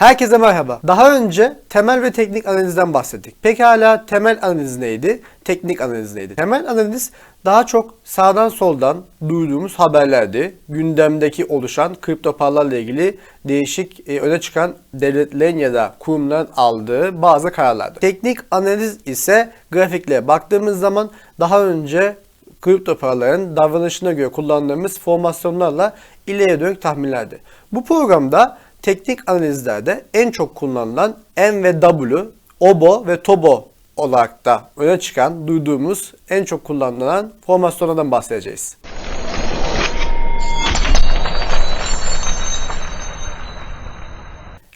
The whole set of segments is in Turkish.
Herkese merhaba. Daha önce temel ve teknik analizden bahsettik. Pekala temel analiz neydi? Teknik analiz neydi? Temel analiz daha çok sağdan soldan duyduğumuz haberlerdi. Gündemdeki oluşan kripto paralarla ilgili değişik e, öne çıkan devletlerin ya da kurumların aldığı bazı kararlardı. Teknik analiz ise grafikle baktığımız zaman daha önce kripto paraların davranışına göre kullandığımız formasyonlarla ileriye dönük tahminlerdi. Bu programda teknik analizlerde en çok kullanılan N ve W, OBO ve TOBO olarak da öne çıkan, duyduğumuz en çok kullanılan formasyonlardan bahsedeceğiz.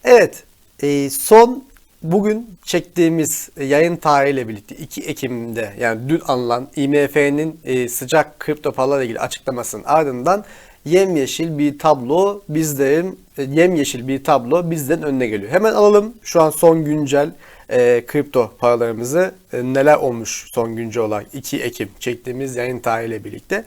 Evet, e, son bugün çektiğimiz yayın tarihiyle birlikte 2 Ekim'de yani dün alınan IMF'nin e, sıcak kripto paralarla ilgili açıklamasının ardından yemyeşil bir tablo bizlerin e, yemyeşil bir tablo bizlerin önüne geliyor. Hemen alalım şu an son güncel e, kripto paralarımızı e, neler olmuş son güncel olarak 2 Ekim çektiğimiz yayın tarihiyle birlikte.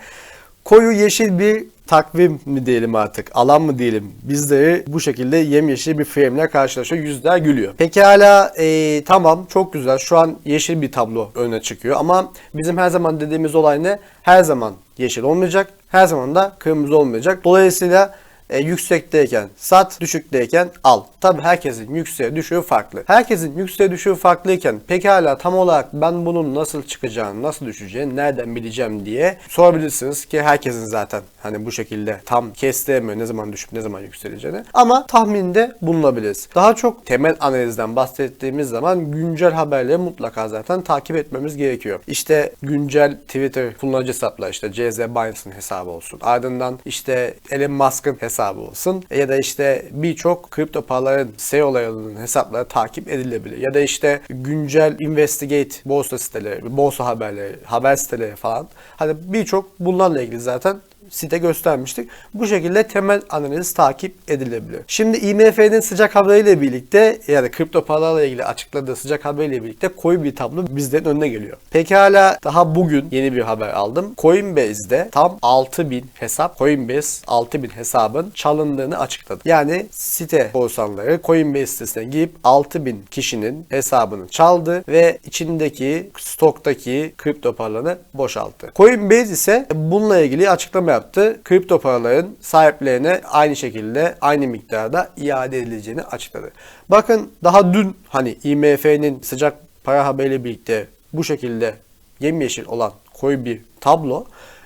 Koyu yeşil bir takvim mi diyelim artık, alan mı diyelim bizleri bu şekilde yemyeşil bir frame'le karşılaşıyor, yüzler gülüyor. Pekala e, tamam çok güzel şu an yeşil bir tablo öne çıkıyor ama bizim her zaman dediğimiz olay ne? Her zaman yeşil olmayacak, her zaman da kırmızı olmayacak. Dolayısıyla e, yüksekteyken sat, düşükteyken al. Tabi herkesin yükseğe düşüğü farklı. Herkesin yükseğe düşüğü farklıyken pekala tam olarak ben bunun nasıl çıkacağını, nasıl düşeceğini nereden bileceğim diye sorabilirsiniz ki herkesin zaten hani bu şekilde tam kestiremiyor ne zaman düşüp ne zaman yükseleceğini. Ama tahminde bulunabiliriz. Daha çok temel analizden bahsettiğimiz zaman güncel haberleri mutlaka zaten takip etmemiz gerekiyor. İşte güncel Twitter kullanıcı hesapları işte CZ Binance'ın hesabı olsun. Ardından işte Elon Musk'ın hesabı olsun. Ya da işte birçok kripto paraların CEO'larının hesapları takip edilebilir. Ya da işte güncel investigate borsa siteleri, borsa haberleri, haber siteleri falan. Hani birçok bunlarla ilgili zaten site göstermiştik. Bu şekilde temel analiz takip edilebilir. Şimdi IMF'nin sıcak haberiyle birlikte yani kripto paralarla ilgili açıkladığı sıcak haberiyle birlikte koyu bir tablo bizlerin önüne geliyor. Pekala daha bugün yeni bir haber aldım. Coinbase'de tam 6000 hesap, Coinbase 6000 hesabın çalındığını açıkladı. Yani site korsanları Coinbase sitesine girip 6000 kişinin hesabını çaldı ve içindeki stoktaki kripto paralarını boşalttı. Coinbase ise bununla ilgili açıklama yaptı. Kripto paraların sahiplerine aynı şekilde aynı miktarda iade edileceğini açıkladı. Bakın daha dün hani IMF'nin sıcak para haberiyle birlikte bu şekilde yemyeşil olan koyu bir tablo.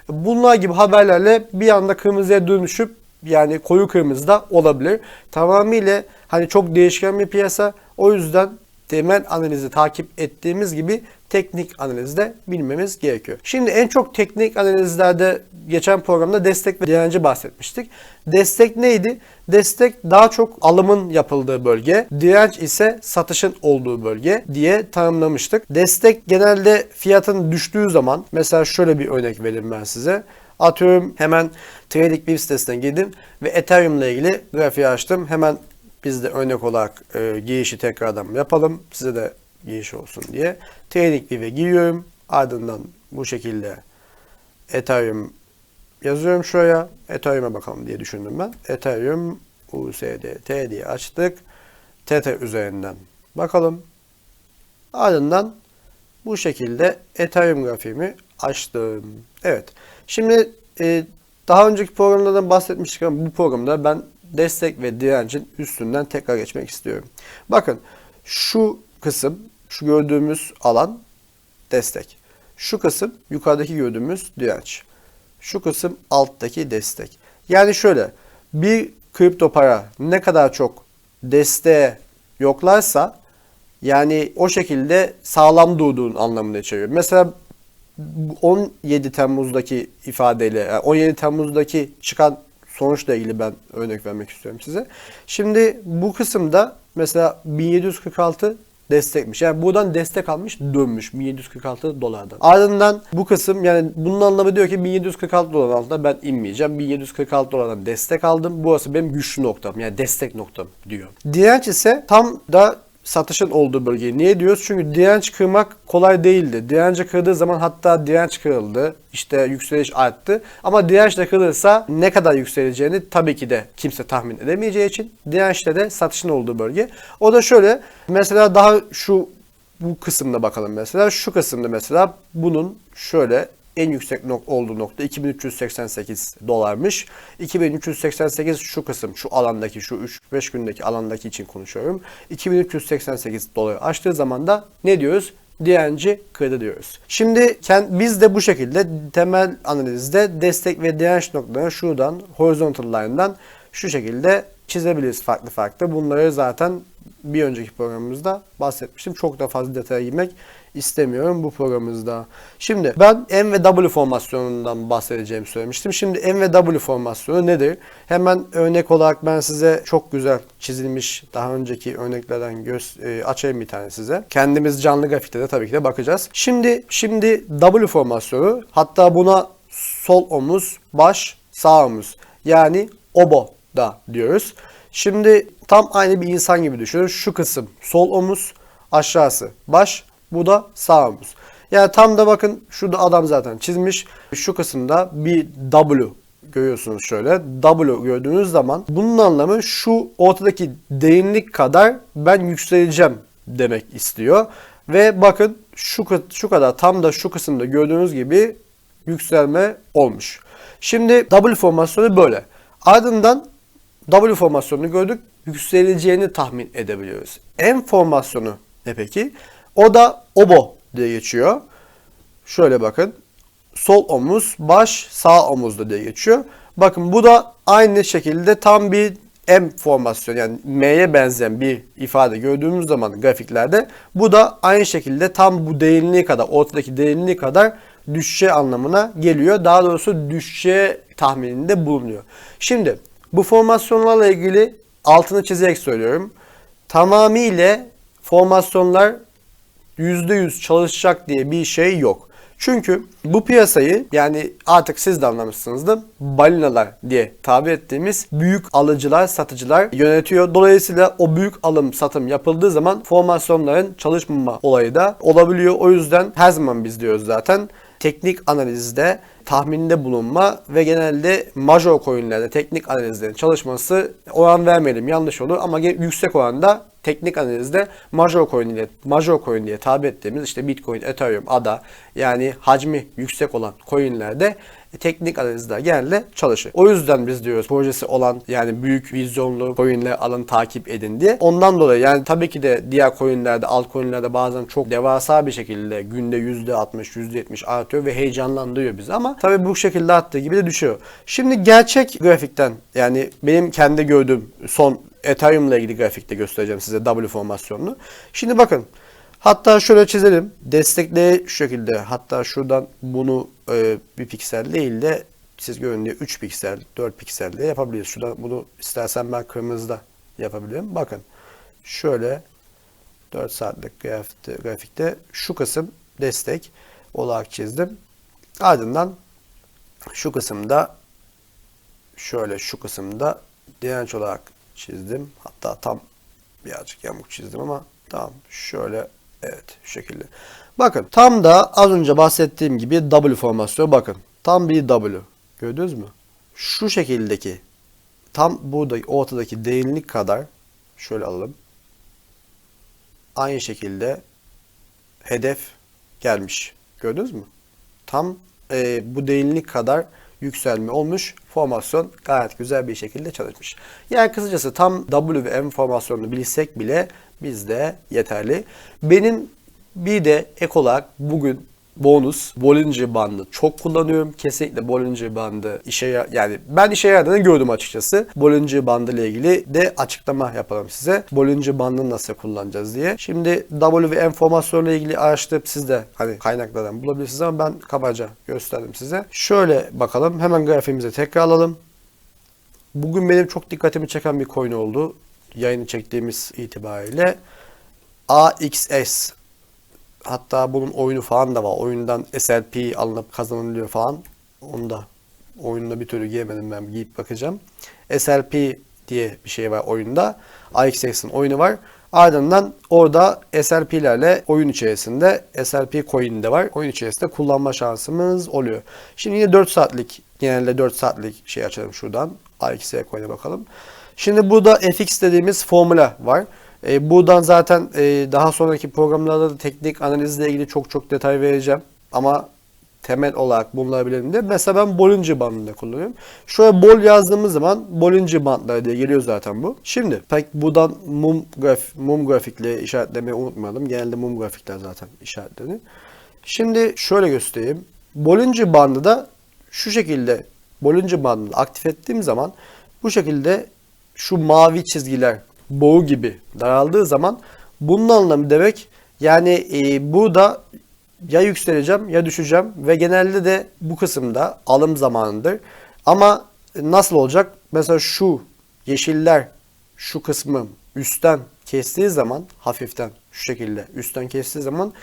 Bunlar gibi haberlerle bir anda kırmızıya dönüşüp yani koyu kırmızı da olabilir. Tamamıyla hani çok değişken bir piyasa. O yüzden temel analizi takip ettiğimiz gibi teknik analizde bilmemiz gerekiyor. Şimdi en çok teknik analizlerde geçen programda destek ve direnci bahsetmiştik. Destek neydi? Destek daha çok alımın yapıldığı bölge, direnç ise satışın olduğu bölge diye tanımlamıştık. Destek genelde fiyatın düştüğü zaman mesela şöyle bir örnek vereyim ben size. Atıyorum hemen TradingView sitesine girdim ve Ethereum ile ilgili grafiği açtım. Hemen biz de örnek olarak e, girişi tekrardan yapalım. Size de giriş olsun diye. TradingView'e giriyorum. Ardından bu şekilde Ethereum yazıyorum şuraya. Ethereum'a bakalım diye düşündüm ben. Ethereum USDT diye açtık. Tether üzerinden bakalım. Ardından bu şekilde Ethereum grafiğimi açtım. Evet. Şimdi e, daha önceki programlardan bahsetmiştik ama bu programda ben destek ve direncin üstünden tekrar geçmek istiyorum. Bakın şu kısım, şu gördüğümüz alan destek. Şu kısım yukarıdaki gördüğümüz direnç. Şu kısım alttaki destek. Yani şöyle bir kripto para ne kadar çok desteğe yoklarsa yani o şekilde sağlam durduğun anlamına içeriyor. Mesela 17 Temmuz'daki ifadeyle, yani 17 Temmuz'daki çıkan sonuçla ilgili ben örnek vermek istiyorum size. Şimdi bu kısımda mesela 1746 destekmiş. Yani buradan destek almış dönmüş 1746 dolardan. Ardından bu kısım yani bunun anlamı diyor ki 1746 dolar altında ben inmeyeceğim. 1746 dolardan destek aldım. Burası benim güçlü noktam yani destek noktam diyor. Direnç ise tam da satışın olduğu bölge. Niye diyoruz? Çünkü direnç kırmak kolay değildi. Direnci kırdığı zaman hatta direnç kırıldı. İşte yükseliş arttı. Ama direnç de kırılırsa ne kadar yükseleceğini tabii ki de kimse tahmin edemeyeceği için dirençte de satışın olduğu bölge. O da şöyle. Mesela daha şu bu kısımda bakalım mesela. Şu kısımda mesela bunun şöyle en yüksek nok olduğu nokta 2388 dolarmış. 2388 şu kısım, şu alandaki, şu 3-5 gündeki alandaki için konuşuyorum. 2388 doları açtığı zaman da ne diyoruz? direnci kırdı diyoruz. Şimdi biz de bu şekilde temel analizde destek ve direnç noktalarını şuradan horizontal line'dan şu şekilde çizebiliriz farklı farklı. Bunları zaten bir önceki programımızda bahsetmiştim. Çok da fazla detaya girmek istemiyorum bu programımızda. Şimdi ben M ve W formasyonundan bahsedeceğimi söylemiştim. Şimdi M ve W formasyonu nedir? Hemen örnek olarak ben size çok güzel çizilmiş daha önceki örneklerden göz e, açayım bir tane size. Kendimiz canlı grafikte de tabii ki de bakacağız. Şimdi şimdi W formasyonu hatta buna sol omuz, baş, sağ omuz yani obo da diyoruz. Şimdi tam aynı bir insan gibi düşünün. Şu kısım sol omuz, aşağısı baş, bu da sağ omuz. Yani tam da bakın şurada adam zaten çizmiş. Şu kısımda bir W görüyorsunuz şöyle. W gördüğünüz zaman bunun anlamı şu ortadaki derinlik kadar ben yükseleceğim demek istiyor. Ve bakın şu, şu kadar tam da şu kısımda gördüğünüz gibi yükselme olmuş. Şimdi W formasyonu böyle. Ardından W formasyonunu gördük. Yükseleceğini tahmin edebiliyoruz. M formasyonu ne peki? O da obo diye geçiyor. Şöyle bakın. Sol omuz, baş, sağ omuzda diye geçiyor. Bakın bu da aynı şekilde tam bir M formasyon yani M'ye benzeyen bir ifade gördüğümüz zaman grafiklerde bu da aynı şekilde tam bu derinliği kadar ortadaki derinliği kadar düşüşe anlamına geliyor. Daha doğrusu düşüşe tahmininde bulunuyor. Şimdi bu formasyonlarla ilgili altını çizerek söylüyorum. Tamamıyla formasyonlar %100 çalışacak diye bir şey yok. Çünkü bu piyasayı yani artık siz de anlamışsınızdır balinalar diye tabir ettiğimiz büyük alıcılar, satıcılar yönetiyor. Dolayısıyla o büyük alım satım yapıldığı zaman formasyonların çalışmama olayı da olabiliyor. O yüzden her zaman biz diyoruz zaten teknik analizde tahminde bulunma ve genelde major coinlerde teknik analizlerin çalışması oran vermeyelim yanlış olur ama yüksek oranda teknik analizde major coin ile major coin diye tabi ettiğimiz işte Bitcoin, Ethereum, ADA yani hacmi yüksek olan coinlerde teknik analizler genelde çalışır. O yüzden biz diyoruz projesi olan yani büyük vizyonlu coinler alın takip edin diye. Ondan dolayı yani tabii ki de diğer coinlerde altcoinlerde bazen çok devasa bir şekilde günde %60, %70 artıyor ve heyecanlandırıyor bizi ama tabii bu şekilde arttığı gibi de düşüyor. Şimdi gerçek grafikten yani benim kendi gördüğüm son Ethereum ile ilgili grafikte göstereceğim size W formasyonunu. Şimdi bakın Hatta şöyle çizelim. Destekle şu şekilde. Hatta şuradan bunu e, bir piksel değil de görün diye 3 piksel, 4 piksel de yapabiliriz. Şuradan bunu istersen ben kırmızıda yapabilirim. Bakın şöyle 4 saatlik grafikte, grafikte şu kısım destek olarak çizdim. Ardından şu kısımda şöyle şu kısımda direnç olarak çizdim. Hatta tam birazcık yamuk çizdim ama tamam şöyle Evet şu şekilde. Bakın tam da az önce bahsettiğim gibi W formasyonu bakın. Tam bir W. Gördünüz mü? Şu şekildeki tam burada ortadaki derinlik kadar şöyle alalım. Aynı şekilde hedef gelmiş. Gördünüz mü? Tam e, bu derinlik kadar yükselme olmuş. Formasyon gayet güzel bir şekilde çalışmış. Yani kısacası tam W ve M formasyonunu bilsek bile bizde yeterli. Benim bir de ek olarak bugün bonus Bollinger bandı çok kullanıyorum. Kesinlikle Bollinger bandı işe yani ben işe yaradığını gördüm açıkçası. Bollinger bandı ile ilgili de açıklama yapalım size. Bollinger bandını nasıl kullanacağız diye. Şimdi W ve enformasyon ile ilgili araştırıp siz de hani kaynaklardan bulabilirsiniz ama ben kabaca gösterdim size. Şöyle bakalım. Hemen grafiğimize tekrar alalım. Bugün benim çok dikkatimi çeken bir coin oldu. Yayını çektiğimiz itibariyle. AXS Hatta bunun oyunu falan da var. Oyundan SLP alınıp kazanılıyor falan. Onu da oyunda bir türlü giyemedim ben giyip bakacağım. SLP diye bir şey var oyunda. AXX'in oyunu var. Ardından orada SRP'lerle oyun içerisinde SRP coin de var. Oyun içerisinde kullanma şansımız oluyor. Şimdi yine 4 saatlik genelde 4 saatlik şey açalım şuradan. AXE coin'e bakalım. Şimdi burada FX dediğimiz formüla var. E, buradan zaten e, daha sonraki programlarda da teknik analizle ilgili çok çok detay vereceğim. Ama temel olarak bunları bilelim de. Mesela ben Bollinger bandında kullanıyorum. Şöyle bol yazdığımız zaman Bollinger bandları diye geliyor zaten bu. Şimdi pek buradan mum, graf, mum grafikle işaretlemeyi unutmayalım. Genelde mum grafikler zaten işaretlenir. Şimdi şöyle göstereyim. Bollinger bandı da şu şekilde Bollinger bandını aktif ettiğim zaman bu şekilde şu mavi çizgiler boğu gibi daraldığı zaman bunun anlamı demek yani e, burada ya yükseleceğim ya düşeceğim ve genelde de bu kısımda alım zamanıdır. Ama nasıl olacak? Mesela şu yeşiller şu kısmı üstten kestiği zaman hafiften şu şekilde üstten kestiği zaman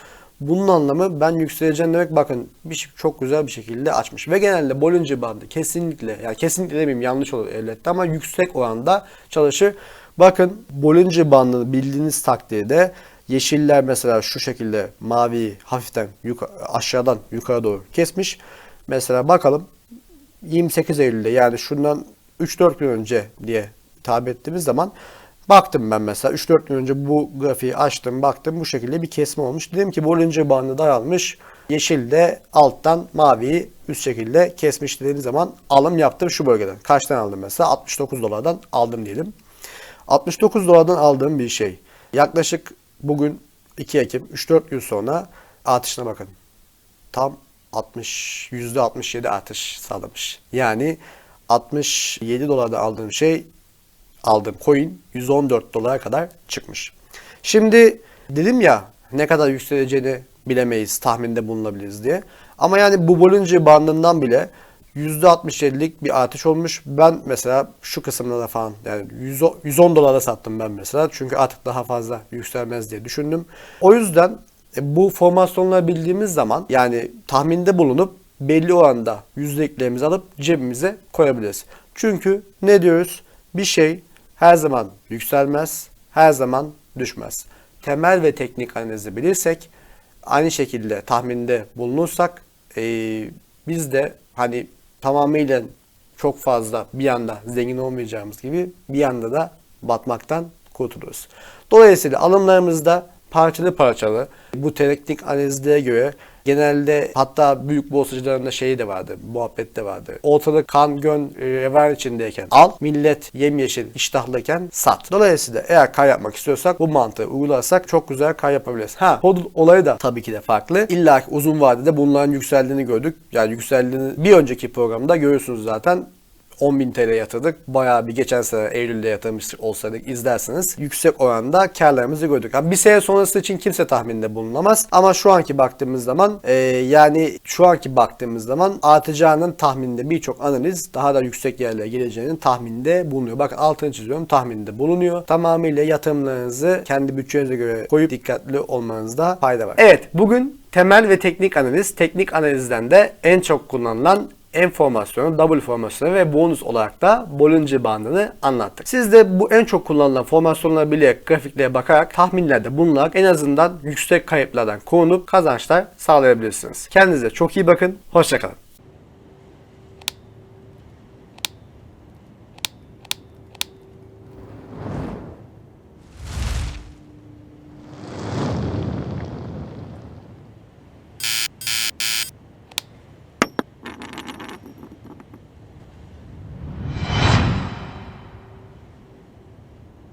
bunun anlamı ben yükseleceğim demek bakın bir şey çok güzel bir şekilde açmış. Ve genelde Bollinger bandı kesinlikle yani kesinlikle demeyeyim yanlış olur elbette ama yüksek oranda çalışır. Bakın Bollinger bandını bildiğiniz takdirde yeşiller mesela şu şekilde mavi hafiften yukarı, aşağıdan yukarı doğru kesmiş. Mesela bakalım 28 Eylül'de yani şundan 3-4 gün önce diye tabir ettiğimiz zaman baktım ben mesela 3-4 gün önce bu grafiği açtım baktım bu şekilde bir kesme olmuş. Dedim ki Bollinger bandı daralmış. Yeşil de alttan maviyi üst şekilde kesmiş dediğim zaman alım yaptım şu bölgeden. Kaçtan aldım mesela? 69 dolardan aldım diyelim. 69 dolardan aldığım bir şey. Yaklaşık bugün 2 Ekim 3-4 gün sonra artışına bakın. Tam 60 %67 artış sağlamış. Yani 67 dolarda aldığım şey aldığım coin 114 dolara kadar çıkmış. Şimdi dedim ya ne kadar yükseleceğini bilemeyiz, tahminde bulunabiliriz diye. Ama yani bu Bollinger bandından bile %67'lik bir artış olmuş. Ben mesela şu kısımda da falan yani 110 dolara sattım ben mesela. Çünkü artık daha fazla yükselmez diye düşündüm. O yüzden e, bu formasyonları bildiğimiz zaman yani tahminde bulunup belli oranda yüzdeliklerimizi alıp cebimize koyabiliriz. Çünkü ne diyoruz? Bir şey her zaman yükselmez, her zaman düşmez. Temel ve teknik analizi bilirsek, aynı şekilde tahminde bulunursak e, biz de hani tamamıyla çok fazla bir anda zengin olmayacağımız gibi bir anda da batmaktan kurtuluruz. Dolayısıyla alımlarımızda parçalı parçalı bu teknik analizlere göre genelde hatta büyük borsacıların şeyi de vardı, muhabbet de vardı. Ortalık kan gön e, revan içindeyken al, millet yemyeşil iştahlıyken sat. Dolayısıyla eğer kar yapmak istiyorsak bu mantığı uygularsak çok güzel kar yapabiliriz. Ha hodl olayı da tabii ki de farklı. İlla uzun vadede bunların yükseldiğini gördük. Yani yükseldiğini bir önceki programda görüyorsunuz zaten 10.000 TL yatırdık. Bayağı bir geçen sene Eylül'de yatırmıştık olsaydık izlerseniz yüksek oranda karlarımızı gördük. Yani bir sene sonrası için kimse tahminde bulunamaz. Ama şu anki baktığımız zaman e, yani şu anki baktığımız zaman artacağının tahminde birçok analiz daha da yüksek yerlere geleceğinin tahminde bulunuyor. Bakın altını çiziyorum tahminde bulunuyor. Tamamıyla yatırımlarınızı kendi bütçenize göre koyup dikkatli olmanızda fayda var. Evet bugün temel ve teknik analiz. Teknik analizden de en çok kullanılan en formasyonu, double formasyonu ve bonus olarak da Bollinger bandını anlattık. Siz de bu en çok kullanılan formasyonları bilerek grafiklere bakarak tahminlerde bulunarak en azından yüksek kayıplardan korunup kazançlar sağlayabilirsiniz. Kendinize çok iyi bakın. Hoşçakalın.